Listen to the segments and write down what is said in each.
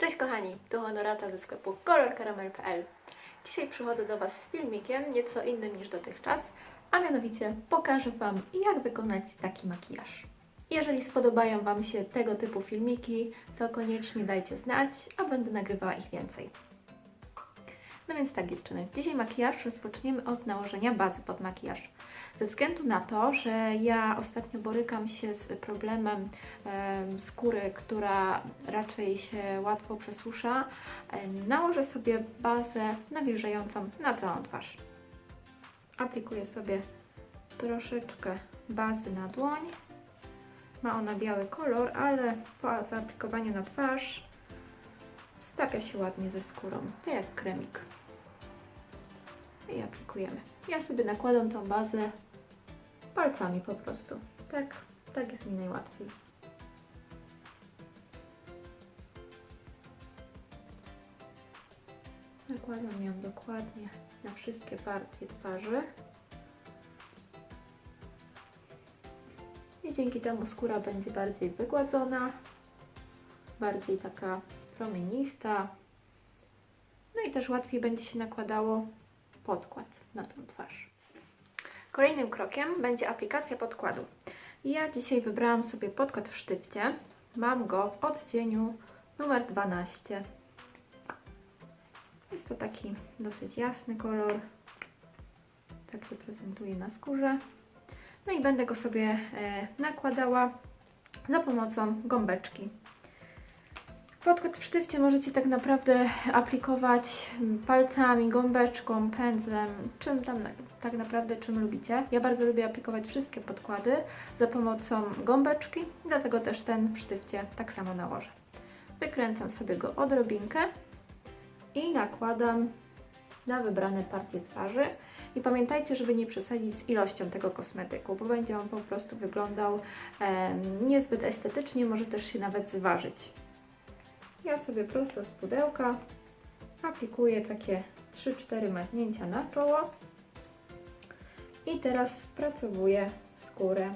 Cześć kochani, tu Honorata ze sklepu kolorkaramel.pl Dzisiaj przychodzę do Was z filmikiem nieco innym niż dotychczas, a mianowicie pokażę Wam jak wykonać taki makijaż. Jeżeli spodobają Wam się tego typu filmiki, to koniecznie dajcie znać, a będę nagrywała ich więcej. No więc tak dziewczyny, dzisiaj makijaż rozpoczniemy od nałożenia bazy pod makijaż. Ze względu na to, że ja ostatnio borykam się z problemem em, skóry, która raczej się łatwo przesusza, nałożę sobie bazę nawilżającą na całą twarz. Aplikuję sobie troszeczkę bazy na dłoń. Ma ona biały kolor, ale po zaaplikowaniu na twarz stapia się ładnie ze skórą, to jak kremik. I aplikujemy. Ja sobie nakładam tą bazę palcami po prostu. Tak, tak jest mi najłatwiej. Nakładam ją dokładnie na wszystkie partie twarzy. I dzięki temu skóra będzie bardziej wygładzona, bardziej taka promienista. No i też łatwiej będzie się nakładało podkład na tą twarz. Kolejnym krokiem będzie aplikacja podkładu. Ja dzisiaj wybrałam sobie podkład w sztywcie. Mam go w odcieniu numer 12. Jest to taki dosyć jasny kolor. Tak się prezentuje na skórze. No i będę go sobie e, nakładała za pomocą gąbeczki. Podkład w sztywcie możecie tak naprawdę aplikować palcami, gąbeczką, pędzlem, czym tam tak naprawdę czym lubicie. Ja bardzo lubię aplikować wszystkie podkłady za pomocą gąbeczki, dlatego też ten w sztywcie tak samo nałożę. Wykręcam sobie go odrobinkę i nakładam na wybrane partie twarzy. I pamiętajcie, żeby nie przesadzić z ilością tego kosmetyku, bo będzie on po prostu wyglądał em, niezbyt estetycznie, może też się nawet zważyć. Ja sobie prosto z pudełka aplikuję takie 3-4 maźnięcia na czoło i teraz wpracowuję skórę.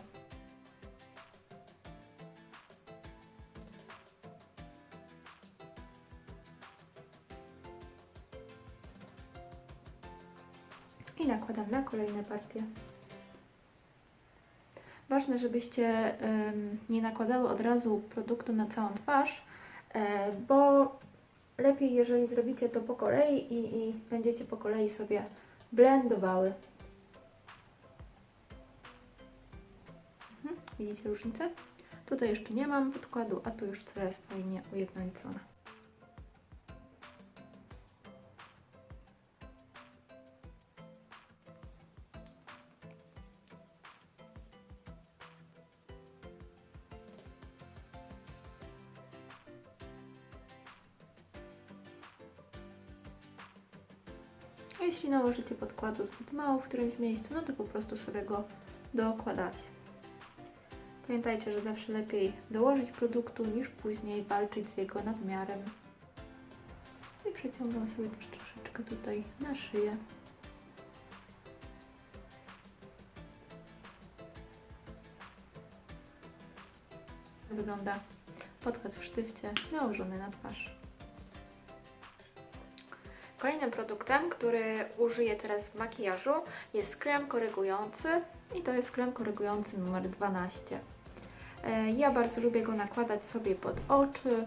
I nakładam na kolejne partie. Ważne, żebyście nie nakładały od razu produktu na całą twarz, bo lepiej, jeżeli zrobicie to po kolei i, i będziecie po kolei sobie blendowały. Mhm. Widzicie różnicę? Tutaj jeszcze nie mam podkładu, a tu już coraz fajnie ujednolicona. Podkładu zbyt mało w którymś miejscu, no to po prostu sobie go dokładacie. Pamiętajcie, że zawsze lepiej dołożyć produktu niż później walczyć z jego nadmiarem. I przeciągam sobie też troszeczkę tutaj na szyję. Wygląda podkład w sztywcie nałożony na twarz. Kolejnym produktem, który użyję teraz w makijażu jest krem korygujący i to jest krem korygujący numer 12. E, Ja bardzo lubię go nakładać sobie pod oczy,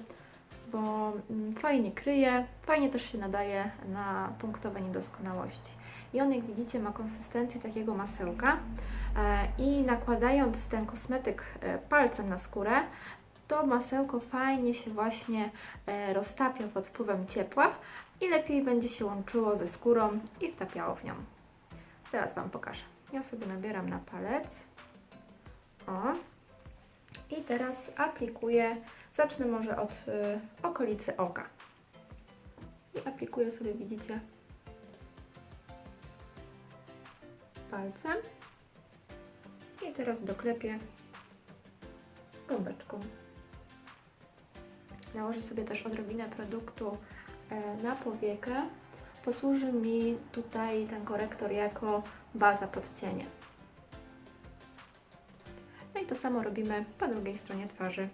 bo mm, fajnie kryje, fajnie też się nadaje na punktowe niedoskonałości. I on jak widzicie ma konsystencję takiego masełka e, i nakładając ten kosmetyk e, palcem na skórę, to masełko fajnie się właśnie e, roztapia pod wpływem ciepła, i lepiej będzie się łączyło ze skórą i wtapiało w nią. Teraz Wam pokażę. Ja sobie nabieram na palec. O. I teraz aplikuję, zacznę może od y, okolicy oka. I aplikuję sobie, widzicie, palcem. I teraz doklepię gąbeczką. Nałożę sobie też odrobinę produktu e, na powiekę. Posłuży mi tutaj ten korektor jako baza pod cienie. No i to samo robimy po drugiej stronie twarzy.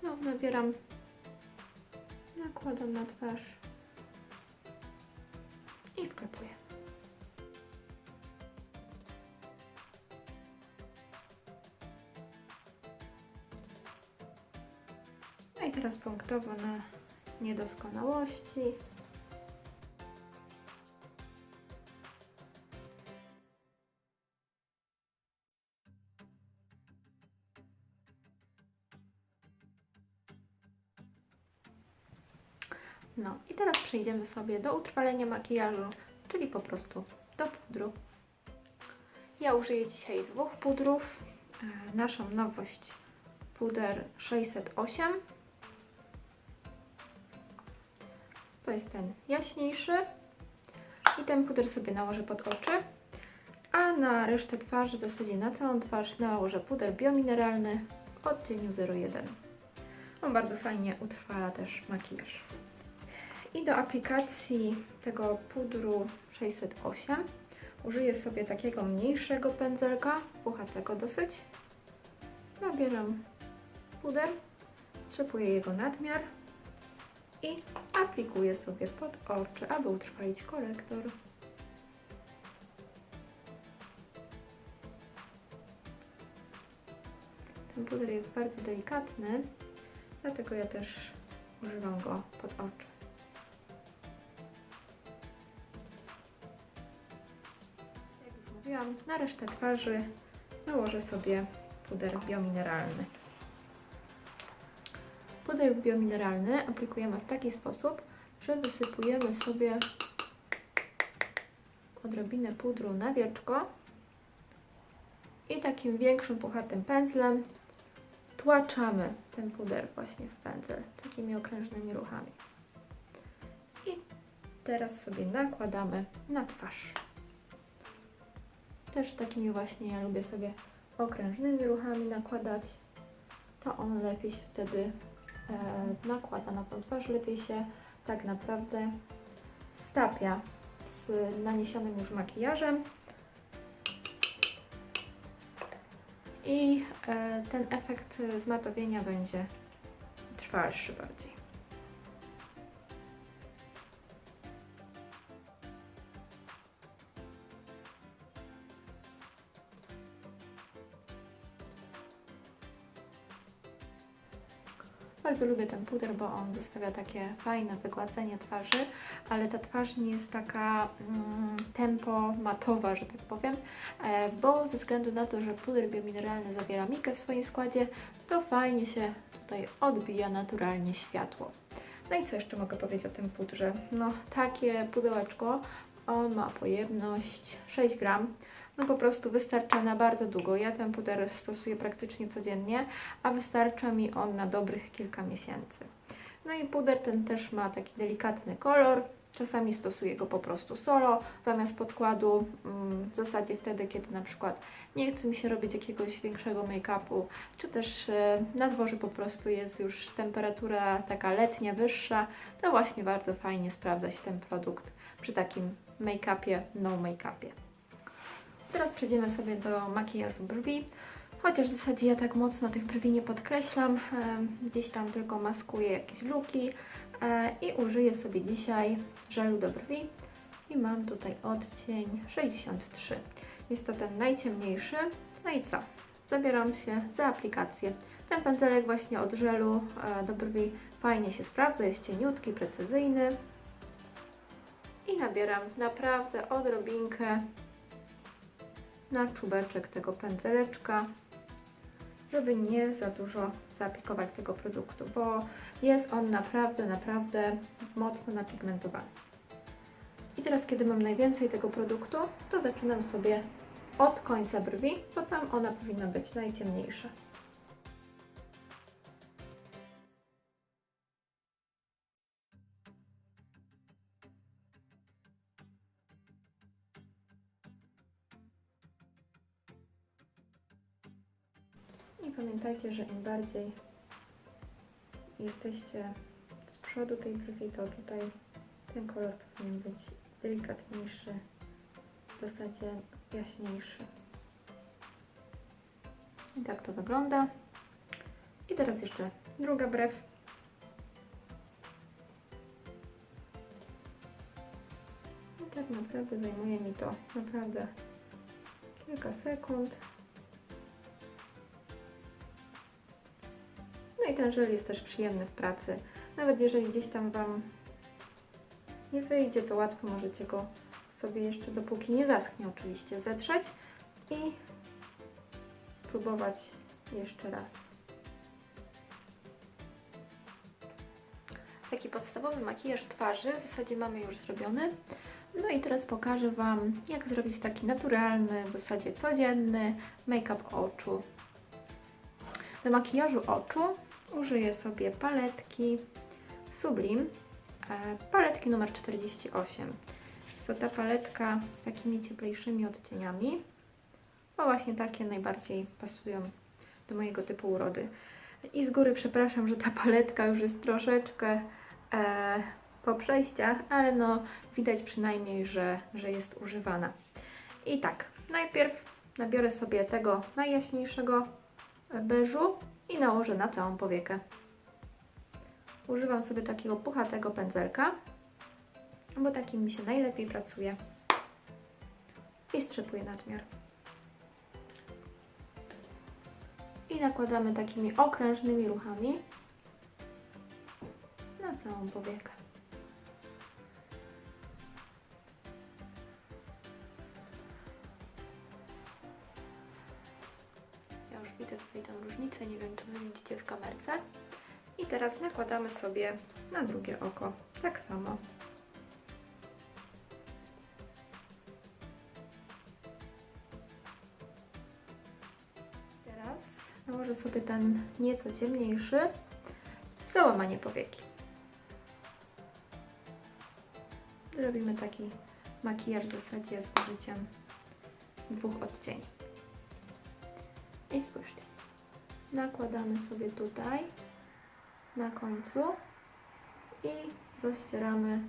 Znowu nabieram nakładam na twarz i wklepuję. Punktowo na niedoskonałości. No i teraz przejdziemy sobie do utrwalenia makijażu, czyli po prostu do pudru. Ja użyję dzisiaj dwóch pudrów. E, Naszą nowość puder 608. To jest ten jaśniejszy. I ten puder sobie nałożę pod oczy. A na resztę twarzy, w zasadzie na całą twarz, nałożę puder biomineralny w odcieniu 01. On bardzo fajnie utrwala też makijaż. I do aplikacji tego pudru 608 użyję sobie takiego mniejszego pędzelka, puchatego dosyć. Nabieram puder, strzepuję jego nadmiar i aplikuję sobie pod oczy, aby utrwalić korektor. Ten puder jest bardzo delikatny, dlatego ja też używam go pod oczy. Jak już mówiłam, na resztę twarzy nałożę sobie puder biomineralny. Puder biomineralny aplikujemy w taki sposób, że wysypujemy sobie odrobinę pudru na wieczko i takim większym, puchatym pędzlem wtłaczamy ten puder właśnie w pędzel, takimi okrężnymi ruchami. I teraz sobie nakładamy na twarz. Też takimi właśnie ja lubię sobie okrężnymi ruchami nakładać. To on lepiej się wtedy nakłada na tą twarz, lepiej się tak naprawdę stapia z naniesionym już makijażem. I e, ten efekt zmatowienia będzie trwalszy bardziej. Bardzo lubię ten puder, bo on zostawia takie fajne wygładzenie twarzy, ale ta twarz nie jest taka mm, tempo matowa, że tak powiem, e, bo ze względu na to, że puder biomineralny zawiera mikę w swoim składzie, to fajnie się tutaj odbija naturalnie światło. No i co jeszcze mogę powiedzieć o tym pudrze? No takie pudełeczko, on ma pojemność 6 gram no po prostu wystarcza na bardzo długo. Ja ten puder stosuję praktycznie codziennie, a wystarcza mi on na dobrych kilka miesięcy. No i puder ten też ma taki delikatny kolor. Czasami stosuję go po prostu solo, zamiast podkładu, mm, w zasadzie wtedy, kiedy na przykład nie chce mi się robić jakiegoś większego make-upu, czy też e, na dworze po prostu jest już temperatura taka letnia, wyższa, to właśnie bardzo fajnie sprawdza się ten produkt przy takim make-upie, no make-upie. Teraz przejdziemy sobie do makijażu brwi. Chociaż w zasadzie ja tak mocno tych brwi nie podkreślam, gdzieś tam tylko maskuję jakieś luki e, i użyję sobie dzisiaj żelu do brwi i mam tutaj odcień 63. Jest to ten najciemniejszy. No i co? Zabieram się za aplikację. Ten pędzelek właśnie od żelu e, do brwi fajnie się sprawdza, jest cieniutki, precyzyjny. I nabieram naprawdę odrobinkę na czubeczek tego pędzeleczka, żeby nie za dużo zaaplikować tego produktu, bo jest on naprawdę, naprawdę mocno napigmentowany. I teraz, kiedy mam najwięcej tego produktu, to zaczynam sobie od końca brwi, bo tam ona powinna być najciemniejsza. że im bardziej jesteście z przodu tej brwi, to tutaj ten kolor powinien być delikatniejszy, w zasadzie jaśniejszy. I tak to wygląda. I teraz jeszcze druga brew. I tak naprawdę zajmuje mi to naprawdę kilka sekund. No i ten żel jest też przyjemny w pracy. Nawet jeżeli gdzieś tam Wam nie wyjdzie, to łatwo możecie go sobie jeszcze, dopóki nie zaschnie oczywiście, zetrzeć i próbować jeszcze raz. Taki podstawowy makijaż twarzy w zasadzie mamy już zrobiony. No i teraz pokażę Wam, jak zrobić taki naturalny, w zasadzie codzienny make-up oczu. Do makijażu oczu użyję sobie paletki Sublime, e, paletki numer 48. Jest to ta paletka z takimi cieplejszymi odcieniami. O właśnie takie najbardziej pasują do mojego typu urody. I z góry przepraszam, że ta paletka już jest troszeczkę e, po przejściach, ale no widać przynajmniej, że, że jest używana. I tak, najpierw nabiorę sobie tego najjaśniejszego beżu i nałożę na całą powiekę. Używam sobie takiego puchatego pędzelka, bo takim mi się najlepiej pracuje. I strzepuję nadmiar. I nakładamy takimi okrężnymi ruchami na całą powiekę. Widzicie w kamerce. I teraz nakładamy sobie na drugie oko, tak samo. Teraz nałożę sobie ten nieco ciemniejszy w załamanie powieki. Zrobimy taki makijaż w zasadzie z użyciem dwóch odcieni. I spójrzcie. Nakładamy sobie tutaj na końcu i rozcieramy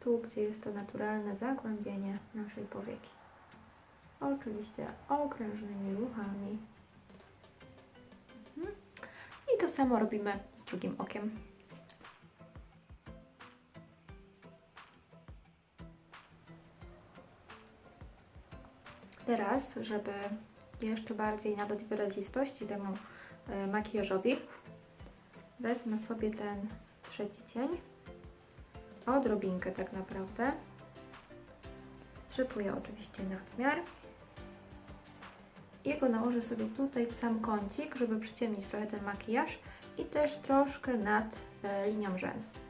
tu, gdzie jest to naturalne zagłębienie naszej powieki. Oczywiście okrężnymi ruchami. Mhm. I to samo robimy z drugim okiem. Teraz, żeby jeszcze bardziej nadać wyrazistości temu makijażowi, wezmę sobie ten trzeci cień, odrobinkę tak naprawdę, strzypuję oczywiście nadmiar. I go nałożę sobie tutaj w sam kącik, żeby przyciemnić trochę ten makijaż i też troszkę nad e, linią rzęs.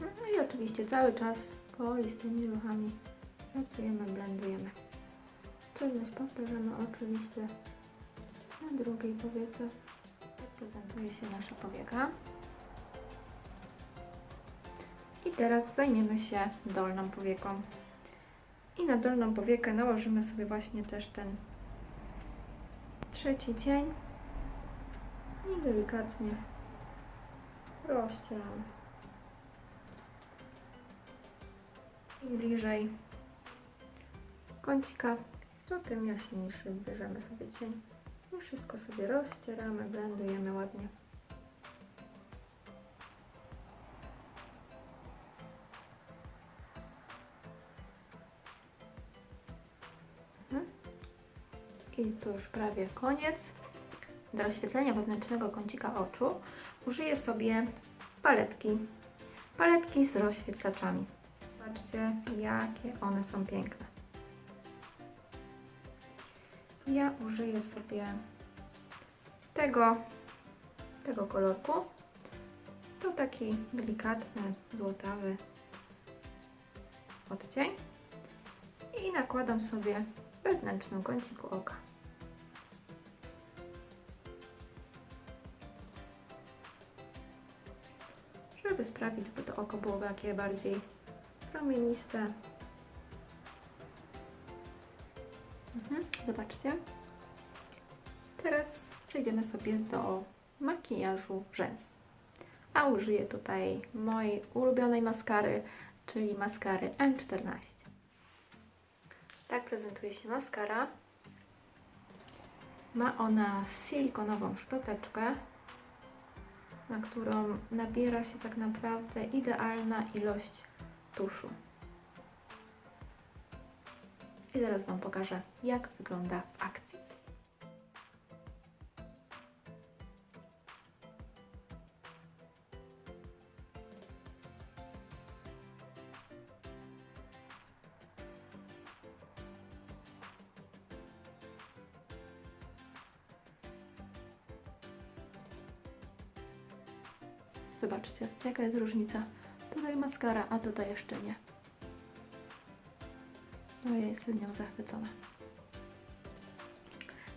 No i oczywiście cały czas kolistymi ruchami pracujemy, blendujemy. Czynność powtarzamy oczywiście na drugiej powiece. Tak prezentuje się nasza powieka. I teraz zajmiemy się dolną powieką. I na dolną powiekę nałożymy sobie właśnie też ten trzeci cień i delikatnie rozcieramy. Im bliżej kącika, to tym jaśniejszy bierzemy sobie cień. I wszystko sobie rozcieramy, blendujemy ładnie. Mhm. I to już prawie koniec. Do rozświetlenia wewnętrznego kącika oczu użyję sobie paletki. Paletki z rozświetlaczami. Zobaczcie, jakie one są piękne. Ja użyję sobie tego, tego kolorku. To taki delikatny, złotawy odcień. I nakładam sobie w wewnętrznym kąciku oka. Żeby sprawić, by to oko było takie bardziej promieniste. Mhm, zobaczcie. Teraz przejdziemy sobie do makijażu rzęs. A użyję tutaj mojej ulubionej maskary czyli maskary M14. Tak prezentuje się maskara. Ma ona silikonową szczoteczkę, na którą nabiera się tak naprawdę idealna ilość tuszu. I zaraz Wam pokażę, jak wygląda w akcji. Zobaczcie, jaka jest różnica. Maskara, a tutaj jeszcze nie. No ja jestem nią zachwycona.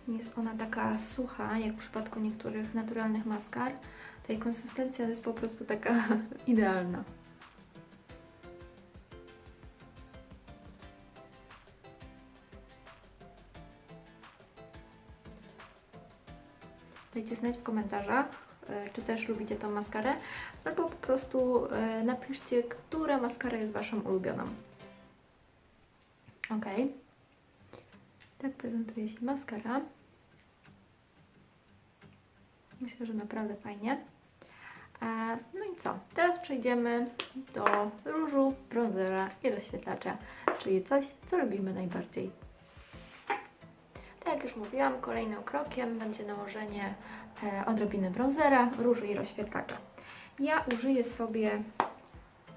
Nie jest ona taka sucha, jak w przypadku niektórych naturalnych maskar. Tej konsystencja jest po prostu taka idealna. Dajcie znać w komentarzach, czy też lubicie tą maskarę, albo po prostu e, napiszcie, która maskara jest Waszą ulubioną. Ok. Tak prezentuje się maskara. Myślę, że naprawdę fajnie. E, No i co? Teraz przejdziemy do różu, bronzera i rozświetlacza, czyli coś, co lubimy najbardziej. Tak jak już mówiłam, kolejnym krokiem będzie nałożenie e, odrobiny bronzera, różu i rozświetlacza. Ja użyję sobie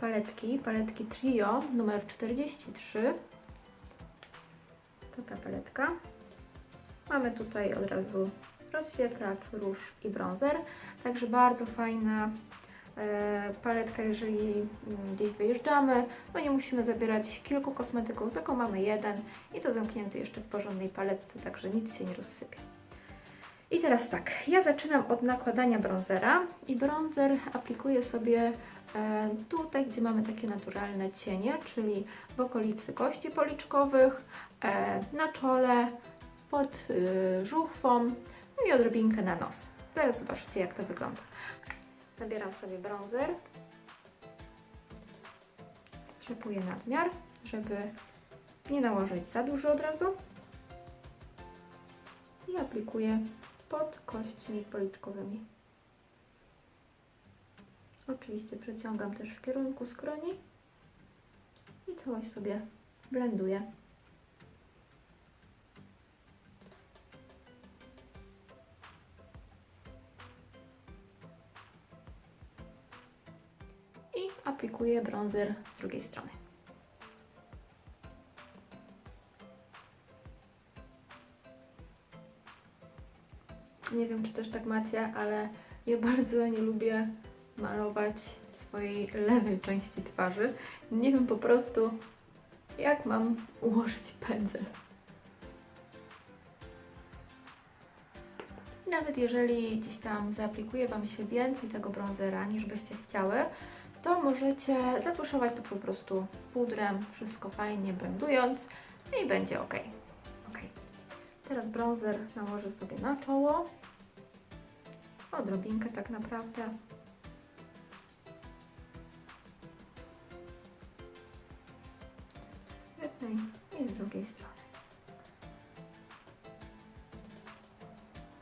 paletki, paletki Trio numer 43 to ta paletka. Mamy tutaj od razu rozświetlacz, róż i bronzer. Także bardzo fajna e, paletka, jeżeli mm, gdzieś wyjeżdżamy. No nie musimy zabierać kilku kosmetyków, tylko mamy jeden i to zamknięty jeszcze w porządnej paletce, także nic się nie rozsypie. I teraz tak, ja zaczynam od nakładania bronzera i bronzer aplikuję sobie e, tutaj, gdzie mamy takie naturalne cienie, czyli w okolicy kości policzkowych, e, na czole, pod y, żuchwą, no i odrobinkę na nos. Zaraz zobaczycie, jak to wygląda. Nabieram sobie bronzer, strzepuję nadmiar, żeby nie nałożyć za dużo od razu i aplikuję pod kośćmi policzkowymi. Oczywiście przeciągam też w kierunku skroni i całość sobie blenduję. I aplikuję bronzer z drugiej strony. Nie wiem, czy też tak macie, ale ja bardzo nie lubię malować swojej lewej części twarzy. Nie wiem po prostu, jak mam ułożyć pędzel. Nawet jeżeli gdzieś tam zaaplikuje Wam się więcej tego bronzera niż byście chciały, to możecie zatuszować to po prostu pudrem, wszystko fajnie blendując i będzie ok. Teraz bronzer nałożę sobie na czoło. Odrobinkę tak naprawdę. Z jednej i z drugiej strony.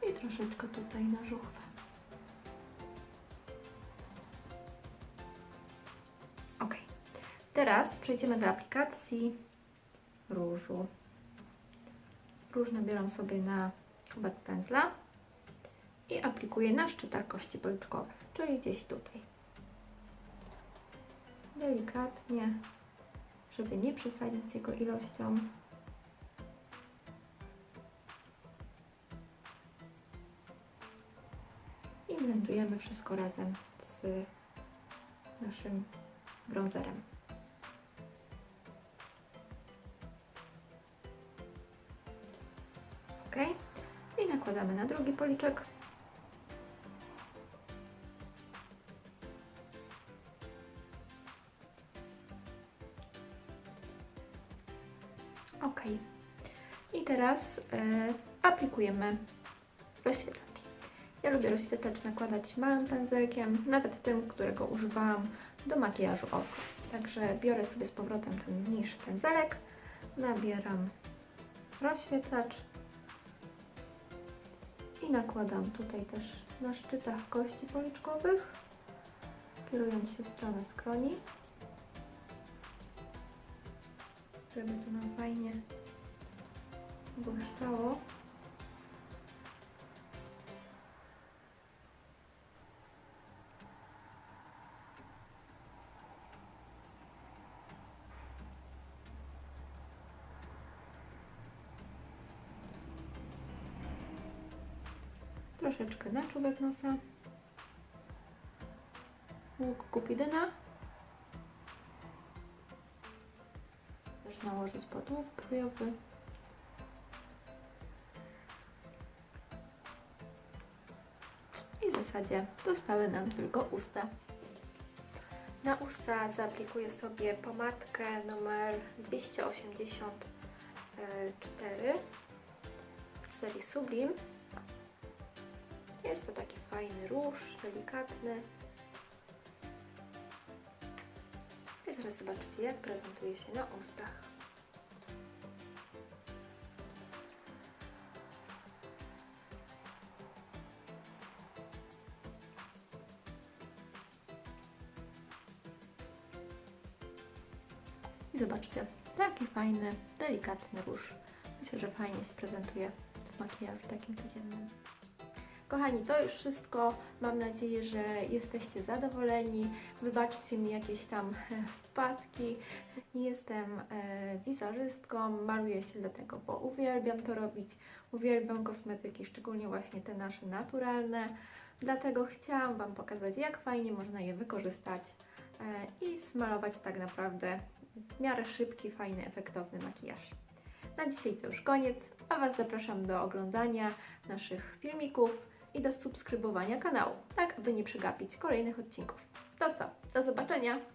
I troszeczkę tutaj na żuchwę. Ok. Teraz przejdziemy do aplikacji różu. Róż nabieram sobie na czubek pędzla i aplikuję na szczytach kości policzkowych, czyli gdzieś tutaj. Delikatnie, żeby nie przesadzić z jego ilością. I blendujemy wszystko razem z naszym bronzerem. Nakładamy na drugi policzek. Ok. I teraz e, aplikujemy rozświetlacz. Ja lubię rozświetlacz nakładać małym pędzelkiem, nawet tym, którego używałam do makijażu oczu. Także biorę sobie z powrotem ten mniejszy pędzelek, nabieram rozświetlacz i nakładam tutaj też na szczytach kości policzkowych, kierując się w stronę skroni, żeby to nam fajnie błyszczało. Troszeczkę na czubek nosa. Łuk kupidyna. Też nałożyć pod łuk brojowy. I w zasadzie zostały nam tylko usta. Na usta zaaplikuję sobie pomadkę numer 284 z serii Sublim. Jest to taki fajny róż, delikatny. I teraz zobaczcie, jak prezentuje się na ustach. I zobaczcie, taki fajny, delikatny róż. Myślę, że fajnie się prezentuje w makijażu takim codziennym. Kochani, to już wszystko. Mam nadzieję, że jesteście zadowoleni. Wybaczcie mi jakieś tam e, wpadki. Jestem e, wizerzystką, maluję się dlatego, bo uwielbiam to robić. Uwielbiam kosmetyki, szczególnie właśnie te nasze naturalne. Dlatego chciałam Wam pokazać, jak fajnie można je wykorzystać e, i smalować tak naprawdę w miarę szybki, fajny, efektowny makijaż. Na dzisiaj to już koniec, a Was zapraszam do oglądania naszych filmików i do subskrybowania kanału, tak aby nie przegapić kolejnych odcinków. To co? Do zobaczenia!